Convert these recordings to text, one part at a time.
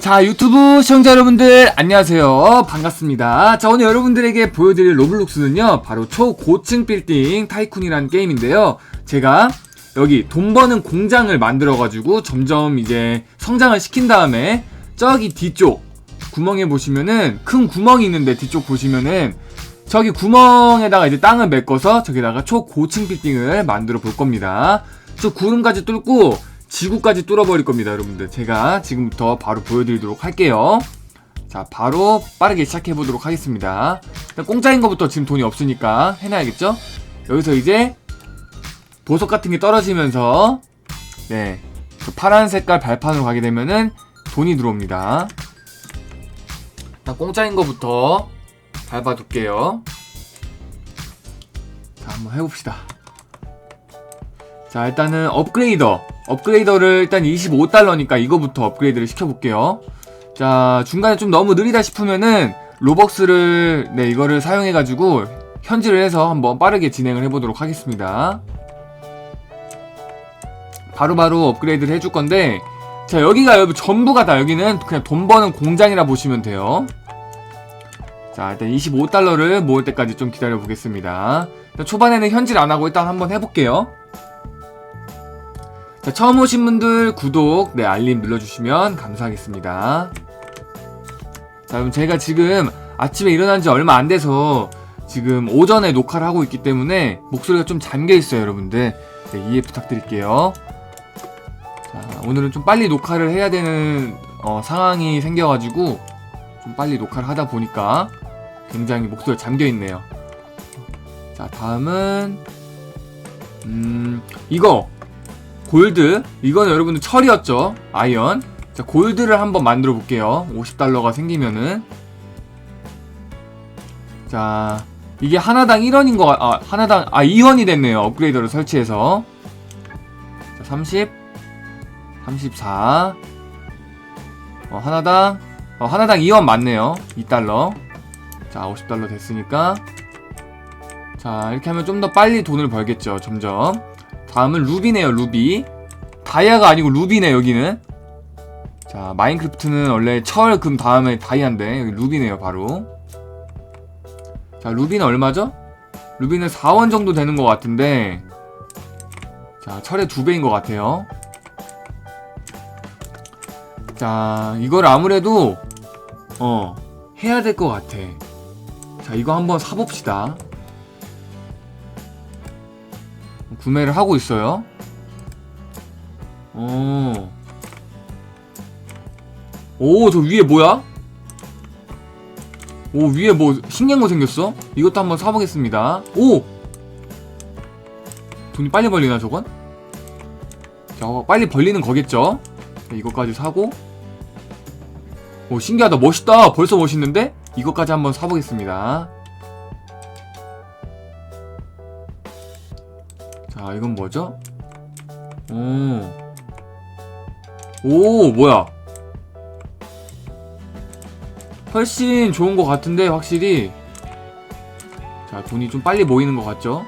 자 유튜브 시청자 여러분들 안녕하세요. 반갑습니다. 자 오늘 여러분들에게 보여드릴 로블록스는요 바로 초고층 빌딩 타이쿤이라는 게임인데요. 제가 여기 돈 버는 공장을 만들어 가지고 점점 이제 성장을 시킨 다음에 저기 뒤쪽 구멍에 보시면은 큰 구멍이 있는데 뒤쪽 보시면은 저기 구멍에다가 이제 땅을 메꿔서 저기다가 초고층 빌딩을 만들어 볼 겁니다. 저 구름까지 뚫고 지구까지 뚫어버릴 겁니다, 여러분들. 제가 지금부터 바로 보여드리도록 할게요. 자, 바로 빠르게 시작해 보도록 하겠습니다. 일단 공짜인 것부터 지금 돈이 없으니까 해놔야겠죠? 여기서 이제 보석 같은 게 떨어지면서, 네. 그 파란 색깔 발판으로 가게 되면은 돈이 들어옵니다. 일단 공짜인 것부터 밟아둘게요. 자, 한번 해봅시다. 자 일단은 업그레이더. 업그레이더를 일단 25달러니까 이거부터 업그레이드를 시켜볼게요. 자 중간에 좀 너무 느리다 싶으면은 로벅스를 네 이거를 사용해가지고 현질을 해서 한번 빠르게 진행을 해보도록 하겠습니다. 바로바로 업그레이드를 해줄 건데 자 여기가 여러분 전부가 다. 여기는 그냥 돈 버는 공장이라 보시면 돼요. 자 일단 25달러를 모을 때까지 좀 기다려 보겠습니다. 초반에는 현질 안하고 일단 한번 해볼게요 자, 처음 오신 분들 구독, 네, 알림 눌러주시면 감사하겠습니다. 자, 그럼 제가 지금 아침에 일어난 지 얼마 안 돼서 지금 오전에 녹화를 하고 있기 때문에 목소리가 좀 잠겨 있어요, 여러분들. 네, 이해 부탁드릴게요. 자, 오늘은 좀 빨리 녹화를 해야 되는 어, 상황이 생겨가지고 좀 빨리 녹화를 하다 보니까 굉장히 목소리가 잠겨 있네요. 자, 다음은 음, 이거 골드. 이거는 여러분들 철이었죠? 아이언. 자 골드를 한번 만들어 볼게요. 50달러가 생기면은. 자 이게 하나당 1원인 거 아, 하나당 아 2원이 됐네요. 업그레이더를 설치해서. 자 30, 34 어, 하나당 어, 하나당 2원 맞네요. 2달러. 자 50달러 됐으니까. 자 이렇게 하면 좀 더 빨리 돈을 벌겠죠 점점 다음은 루비네요 루비. 다이아가 아니고 루비네 여기는. 자 마인크래프트는 원래 철 금 다음에 다이아인데 여기 루비네요 바로. 자 루비는 얼마죠? 루비는 4원 정도 되는 것 같은데. 자 철의 두 배인 것 같아요. 자 이걸 아무래도 어 해야 될 것 같아. 자 이거 한번 사봅시다 구매를 하고 있어요. 어. 오, 저 위에 뭐야? 오, 위에 뭐 신기한 거 생겼어? 이것도 한번 사보겠습니다. 오! 돈이 빨리 벌리나, 저건? 자, 빨리 벌리는 거겠죠? 자, 이것까지 사고. 오, 신기하다. 멋있다. 벌써 멋있는데? 이것까지 한번 사보겠습니다. 자, 이건 뭐죠? 오. 오, 뭐야? 훨씬 좋은 것 같은데, 확실히. 자, 돈이 좀 빨리 모이는 것 같죠?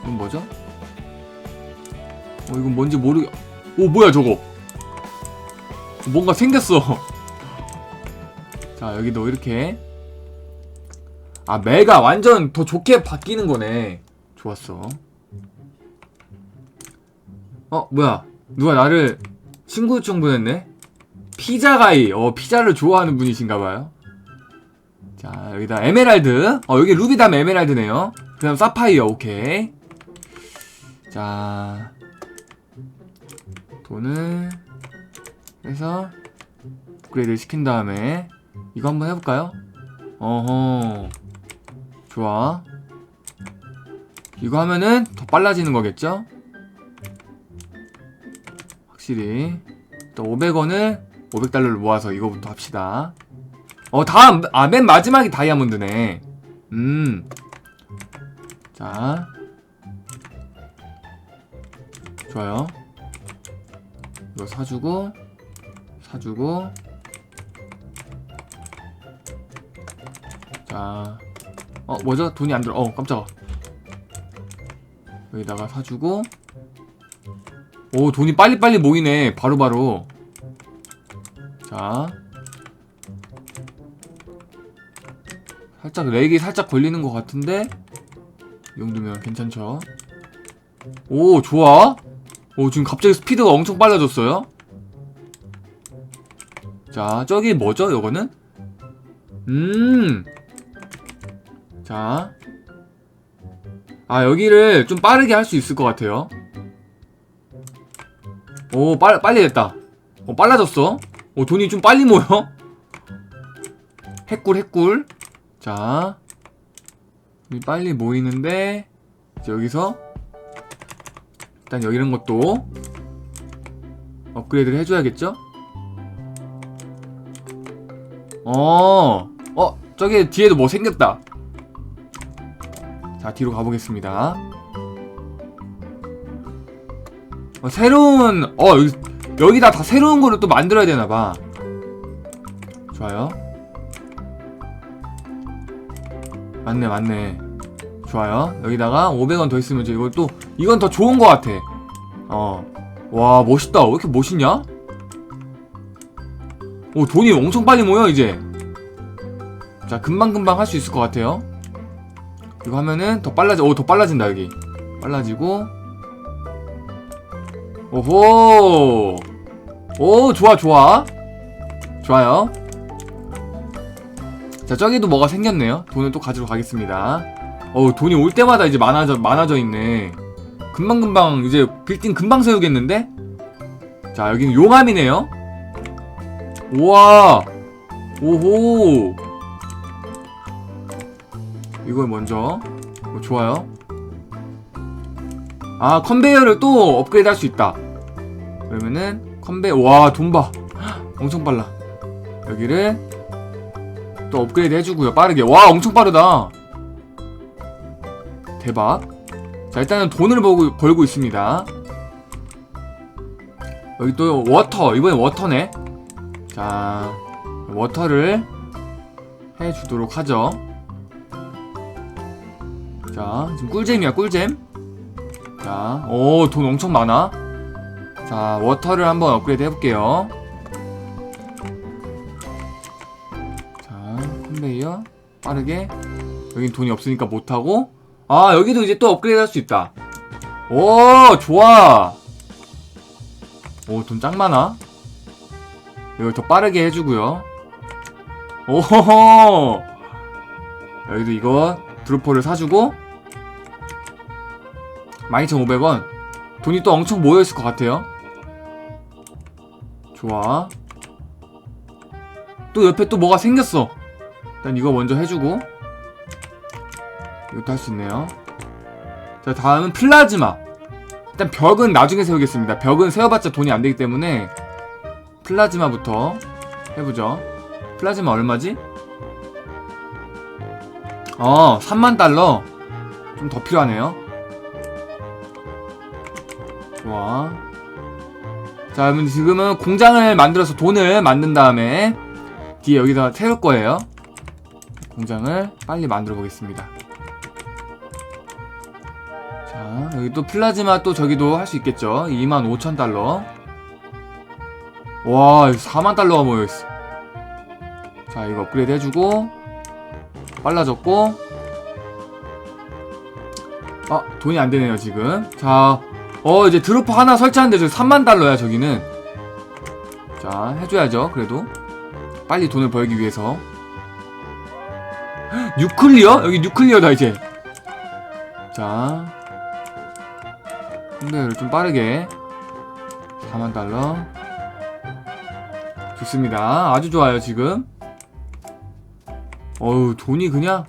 이건 뭐죠? 어, 이건 뭔지 모르겠... 오, 뭐야, 저거? 뭔가 생겼어. 자, 여기도 이렇게. 아, 매가 완전 더 좋게 바뀌는 거네. 좋았어. 어, 뭐야. 누가 나를 친구 요청 보냈네? 피자가이. 어, 피자를 좋아하는 분이신가봐요. 자, 여기다 에메랄드. 어, 여기 루비 다음에 에메랄드네요. 그 다음 사파이어. 오케이. 자. 돈을 해서 업그레이드 시킨 다음에 이거 한번 해볼까요? 어허. 좋아. 이거 하면은 더 빨라지는 거겠죠? 확실히. 또 500원을 500달러를 모아서 이거부터 합시다. 어 다음 아 맨 마지막이 다이아몬드네. 음자. 좋아요. 이거 사주고 사주고. 자. 어 뭐죠? 돈이 안 들어. 어 깜짝아 여기다가 사주고. 오 돈이 빨리빨리 모이네. 바로 바로. 자. 살짝 렉이 살짝 걸리는 것 같은데? 이 정도면 괜찮죠? 오 좋아. 오 지금 갑자기 스피드가 엄청 빨라졌어요? 자 저기 뭐죠 요거는? 음자 아 여기를 좀 빠르게 할 수 있을 것 같아요. 오 빨, 빨리 됐다. 오 빨라졌어? 오 돈이 좀 빨리 모여? 핵꿀 핵꿀. 자 빨리 모이는데 이제 여기서 일단 여기 이런 것도 업그레이드를 해줘야겠죠? 어, 어, 저기 뒤에도 뭐 생겼다. 자, 뒤로 가보겠습니다. 어, 새로운, 어, 여기, 여기 다 다 새로운 거를 또 만들어야 되나봐. 좋아요. 맞네, 맞네. 좋아요. 여기다가 500원 더 있으면 이제 이거 또, 이건 더 좋은 거 같아. 어. 와, 멋있다. 왜 이렇게 멋있냐? 오, 돈이 엄청 빨리 모여, 이제. 자, 금방금방 할 수 있을 것 같아요. 이거 하면은 더 빨라져, 오, 더 빨라진다, 여기. 빨라지고. 오호! 오, 좋아, 좋아. 좋아요. 자, 저기도 뭐가 생겼네요. 돈을 또 가지러 가겠습니다. 어우, 돈이 올 때마다 이제 많아져, 많아져 있네. 금방금방, 이제 빌딩 금방 세우겠는데? 자, 여기는 용암이네요. 우와! 오호! 이걸 먼저. 어, 좋아요. 아, 컨베이어를 또 업그레이드 할 수 있다. 그러면은, 컨베이어, 와, 돈 봐. 엄청 빨라. 여기를 또 업그레이드 해주고요. 빠르게. 와, 엄청 빠르다. 대박. 자, 일단은 돈을 벌고, 벌고 있습니다. 여기 또 워터. 이번엔 워터네. 자, 워터를 해주도록 하죠. 자, 지금 꿀잼이야, 꿀잼. 자, 오, 돈 엄청 많아. 자, 워터를 한번 업그레이드 해볼게요. 자, 컨베이어. 빠르게. 여긴 돈이 없으니까 못하고. 아, 여기도 이제 또 업그레이드 할 수 있다. 오, 좋아. 오, 돈 짱 많아. 이걸 더 빠르게 해주고요. 오호호! 여기도 이거 드루퍼를 사주고 12,500원. 돈이 또 엄청 모여있을 것 같아요. 좋아. 또 옆에 또 뭐가 생겼어. 일단 이거 먼저 해주고. 이것도 할 수 있네요. 자 다음은 플라즈마. 일단 벽은 나중에 세우겠습니다. 벽은 세워봤자 돈이 안되기 때문에 플라즈마부터 해보죠. 플라즈마 얼마지? 어 3만 달러. 좀 더 필요하네요 자 그러면 지금은 공장을 만들어서 돈을 만든 다음에 뒤에 여기다 태울 거예요. 공장을 빨리 만들어 보겠습니다. 자 여기 또 플라즈마 또 저기도 할 수 있겠죠? 2만 5천 달러. 와 4만 달러가 모여있어. 자 이거 업그레이드 해주고 빨라졌고. 아 돈이 안 되네요 지금. 자 어 이제 드로퍼 하나 설치하는데 저기 3만 달러야 저기는. 자 해줘야죠 그래도. 빨리 돈을 벌기 위해서. 헉, 뉴클리어? 여기 뉴클리어다 이제. 자. 근데 좀 빠르게. 4만 달러. 좋습니다. 아주 좋아요 지금. 어우 돈이 그냥.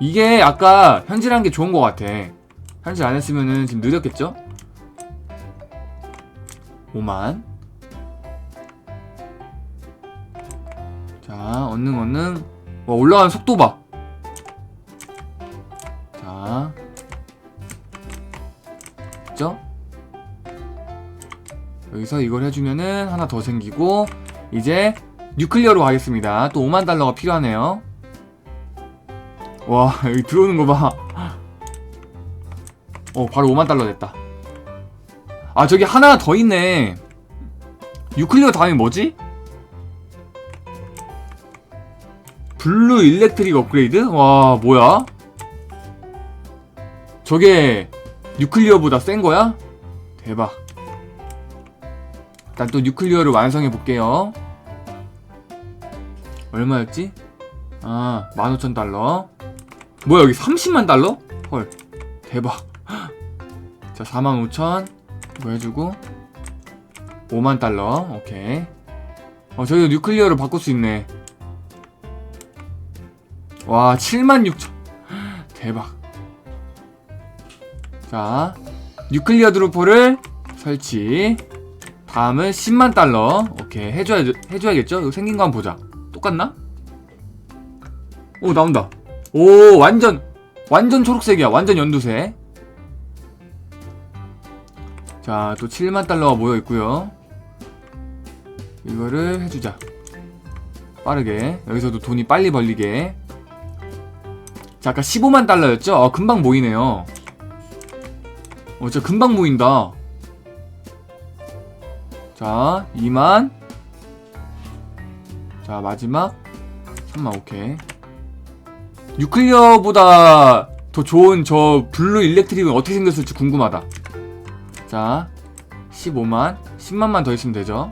이게 아까 현질한 게 좋은 것 같아 현질 안 했으면은 지금 느렸겠죠? 5만 자 언능 언능 와 올라가는 속도 봐 자, 됐죠? 여기서 이걸 해주면은 하나 더 생기고 이제 뉴클리어로 가겠습니다. 또 5만 달러가 필요하네요. 와 여기 들어오는 거 봐. 어 바로 5만 달러 됐다. 아 저기 하나 더 있네. 뉴클리어 다음이 뭐지? 블루 일렉트릭 업그레이드? 와 뭐야? 저게 뉴클리어보다 센 거야? 대박 일단 또 뉴클리어를 완성해 볼게요 얼마였지? 아 15,000달러 뭐야 여기 30만 달러? 헐 대박 자 45,000 이거 해주고 5만 달러. 오케이. 어 저기도 뉴클리어로 바꿀 수 있네. 와 7만 6천. 대박. 자 뉴클리어 드로퍼를 설치. 다음은 10만 달러. 오케이. 해줘야, 해줘야겠죠? 이거 생긴 거 한번 보자. 똑같나? 오 나온다. 오 완전 완전 초록색이야. 완전 연두색 자 또 7만 달러가 모여 있고요. 이거를 해주자. 빠르게. 여기서도 돈이 빨리 벌리게. 자 아까 15만 달러였죠? 어, 금방 모이네요. 어 진짜 금방 모인다. 자 2만. 자 마지막. 3만 오케이. 뉴클리어보다 더 좋은 저 블루 일렉트릭은 어떻게 생겼을지 궁금하다 자 15만 10만만 더 있으면 되죠?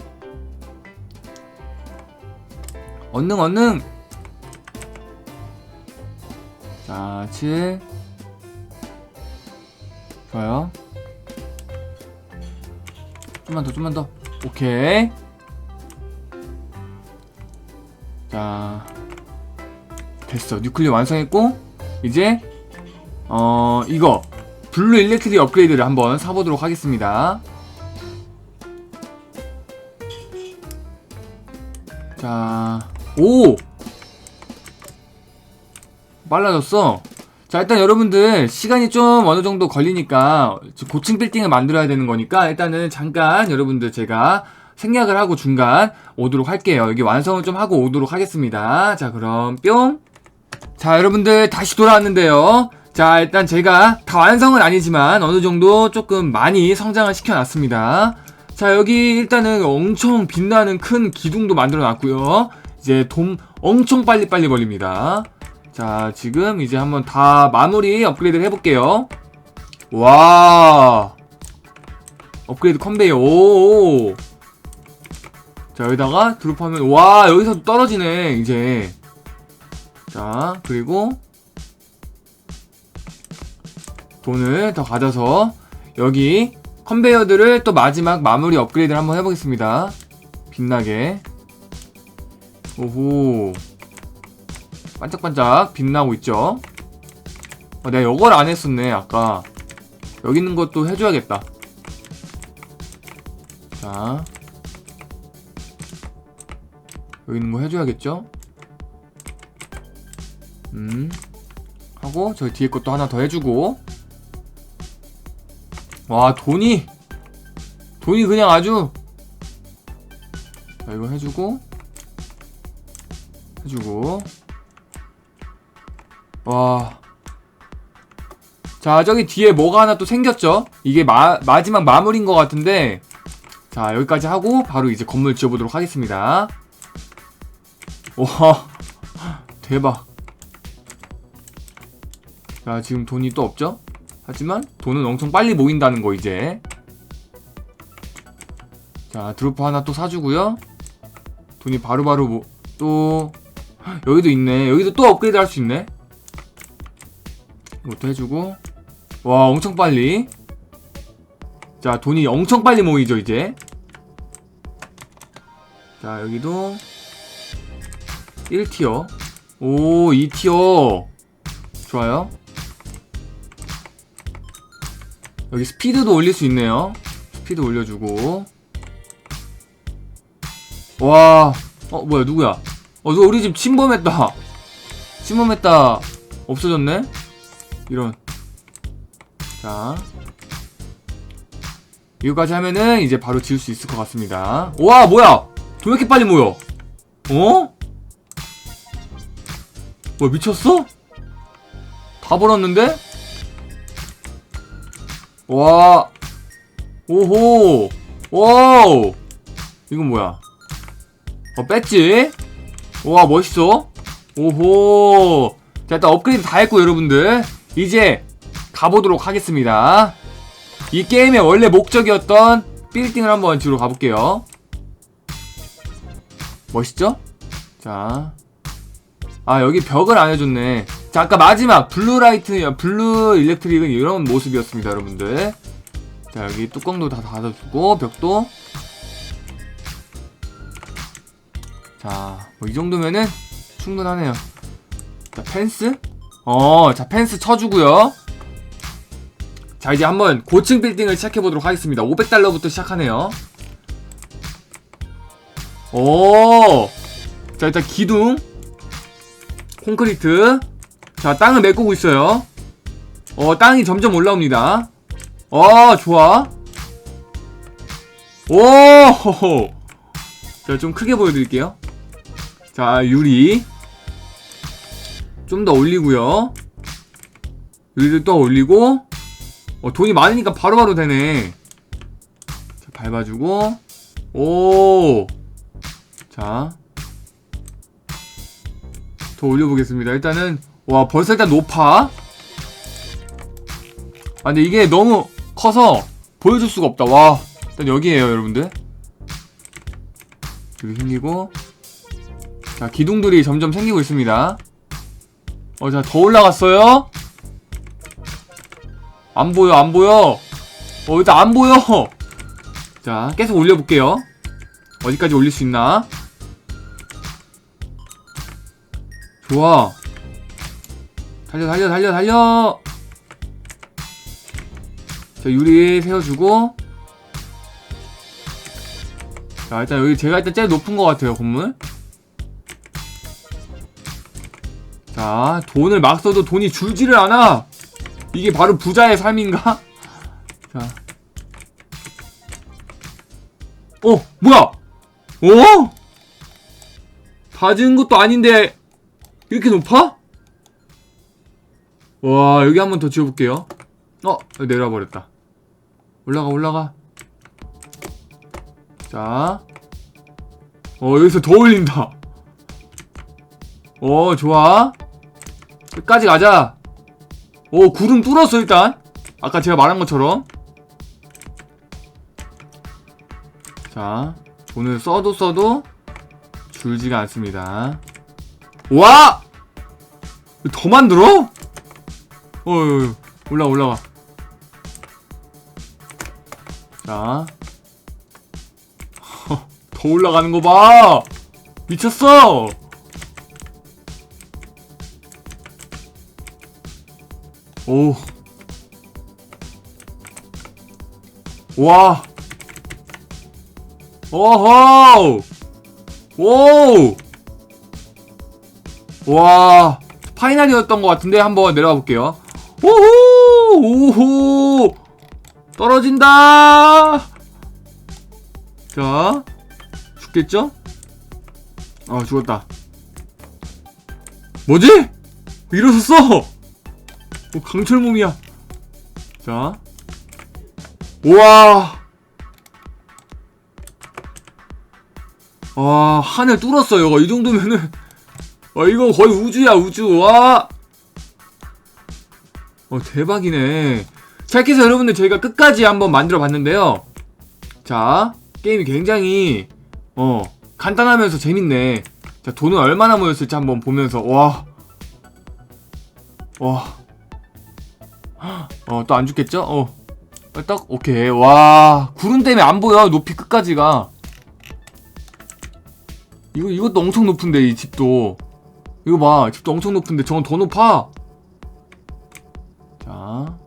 언능 언능! 자, 7 좋아요. 좀만 더 좀만 더. 오케이. 자 됐어. 뉴클리어 완성했고 이제 어 이거 블루 일렉트릭 업그레이드를 한번 사보도록 하겠습니다 자 오 빨라졌어. 자, 일단 여러분들 시간이 좀 어느 정도 걸리니까 고층 빌딩을 만들어야 되는 거니까 일단은 잠깐 여러분들 제가 생략을 하고 중간 오도록 할게요. 여기 완성을 좀 하고 오도록 하겠습니다. 자, 그럼 뿅. 자, 여러분들 다시 돌아왔는데요. 자, 일단 제가 다 완성은 아니지만 어느 정도 조금 많이 성장을 시켜놨습니다. 자, 여기 일단은 엄청 빛나는 큰 기둥도 만들어 놨고요. 이제 돈 엄청 빨리빨리 벌립니다. 자, 지금 이제 한번 다 마무리 업그레이드를 해볼게요. 와. 업그레이드 컨베이어. 오. 자, 여기다가 드롭하면, 와, 여기서 떨어지네, 이제. 자, 그리고, 돈을 더 가져서, 여기, 컨베이어들을 또 마지막 마무리 업그레이드를 한번 해보겠습니다. 빛나게. 오호. 반짝반짝 빛나고 있죠? 어, 내가 이걸 안 했었네 아까. 여기 있는 것도 해줘야겠다. 자. 여기 있는 거 해줘야겠죠? 음. 하고 저기 뒤에 것도 하나 더 해주고 와 돈이 돈이 그냥 아주 자 이거 해주고 해주고 와. 자, 저기 뒤에 뭐가 하나 또 생겼죠? 이게 마, 마지막 마무리인 것 같은데. 자, 여기까지 하고 바로 이제 건물 지어보도록 하겠습니다. 와. 대박. 자, 지금 돈이 또 없죠? 하지만 돈은 엄청 빨리 모인다는 거 이제. 자, 드로퍼 하나 또 사주고요. 돈이 바로바로 뭐, 또 여기도 있네. 여기도 또 업그레이드 할 수 있네. 이것도 해주고 와 엄청 빨리 자 돈이 엄청 빨리 모이죠 이제 자 여기도 1티어 오 2티어 좋아요 여기 스피드도 올릴 수 있네요. 스피드 올려주고. 와. 어 뭐야 누구야? 어 누가 우리 집 침범했다. 침범했다. 없어졌네? 이런. 자. 이거까지 하면은 이제 바로 지울 수 있을 것 같습니다. 와 뭐야? 돈왜 이렇게 빨리 모여? 어? 뭐 미쳤어? 다 벌었는데? 와 오호 와우 이건 뭐야? 어, 뺐지? 와, 멋있어. 오호. 자, 일단 업그레이드 다 했고, 여러분들. 이제 가보도록 하겠습니다. 이 게임의 원래 목적이었던 빌딩을 한번 지으러 가볼게요. 멋있죠? 자. 아, 여기 벽을 안 해줬네. 자, 아까 마지막 블루라이트, 블루 일렉트릭은 이런 모습이었습니다, 여러분들. 자, 여기 뚜껑도 다 닫아주고, 벽도. 자, 뭐 이 정도면은 충분하네요. 자, 펜스? 어, 자, 펜스 쳐주고요. 자, 이제 한번 고층 빌딩을 시작해보도록 하겠습니다. 500달러부터 시작하네요. 오! 자, 일단 기둥. 콘크리트. 자, 땅을 메꾸고 있어요. 어, 땅이 점점 올라옵니다. 어, 좋아. 오! 호호. 자, 좀 크게 보여드릴게요. 자, 유리. 좀 더 올리고요. 유리를 또 올리고. 어, 돈이 많으니까 바로바로 되네. 자, 밟아주고. 오! 자. 더 올려보겠습니다. 일단은, 와, 벌써 일단 높아. 아, 근데 이게 너무 커서 보여줄 수가 없다. 와. 일단 여기에요, 여러분들. 여기 생기고. 자, 기둥들이 점점 생기고 있습니다. 어, 자, 더 올라갔어요? 안 보여, 안 보여. 어, 일단 안 보여. 자, 계속 올려볼게요. 어디까지 올릴 수 있나? 좋아. 달려, 달려, 달려, 달려! 자, 유리 세워주고. 자, 일단 여기 제가 일단 제일 높은 것 같아요, 건물. 자, 돈을 막 써도 돈이 줄지를 않아! 이게 바로 부자의 삶인가? 자. 어, 뭐야? 어? 다 지은 것도 아닌데, 이렇게 높아? 와, 여기 한 번 더 지어볼게요. 어, 내려와 버렸다. 올라가, 올라가. 자. 어, 여기서 더 올린다. 어, 좋아. 끝까지 가자. 오, 구름 뚫었어, 일단. 아까 제가 말한 것처럼. 자, 오늘 써도 써도 줄지가 않습니다. 와! 더 만들어? 어, 올라, 올라가. 자. 더 올라가는 거 봐! 미쳤어! 오. 와. 오호! 오! 와. 파이널이었던 것 같은데 한번 내려가 볼게요. 오호! 오호! 떨어진다! 자. 죽겠죠? 아, 죽었다. 뭐지? 일어섰어! 어, 강철 몸이야. 자. 우와. 와, 하늘 뚫었어, 이거. 이 정도면은. 와, 이거 거의 우주야, 우주. 와. 어, 대박이네. 자, 이렇게 해서 여러분들 저희가 끝까지 한번 만들어 봤는데요. 자, 게임이 굉장히, 어, 간단하면서 재밌네. 자, 돈은 얼마나 모였을지 한번 보면서, 와. 와. 어, 또 안 죽겠죠? 어. 딱, 오케이. 와. 구름 때문에 안 보여. 높이 끝까지가. 이거, 이것도 엄청 높은데, 이 집도. 이거 봐. 집도 엄청 높은데, 저건 더 높아. 자.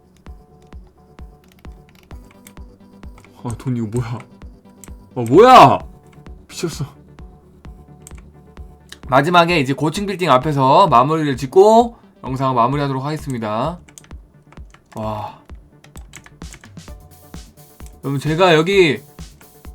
아, 돈 이거 뭐야. 어, 뭐야! 미쳤어. 마지막에 이제 고층 빌딩 앞에서 마무리를 짓고 영상을 마무리하도록 하겠습니다. 와. 여러분 제가 여기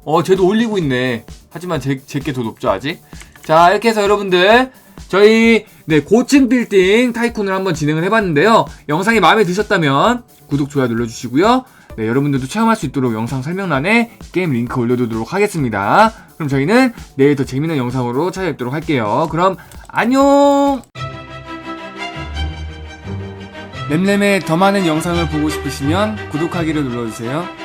어 쟤도 올리고 있네. 하지만 제 제게 더 높죠 아직. 자 이렇게 해서 여러분들 저희 네 고층 빌딩 타이쿤을 한번 진행을 해봤는데요. 영상이 마음에 드셨다면 구독 좋아요 눌러주시고요. 네, 여러분들도 체험할 수 있도록 영상 설명란에 게임 링크 올려두도록 하겠습니다. 그럼 저희는 내일 더 재밌는 영상으로 찾아뵙도록 할게요. 그럼 안녕! 램램의 더 많은 영상을 보고 싶으시면 구독하기를 눌러주세요.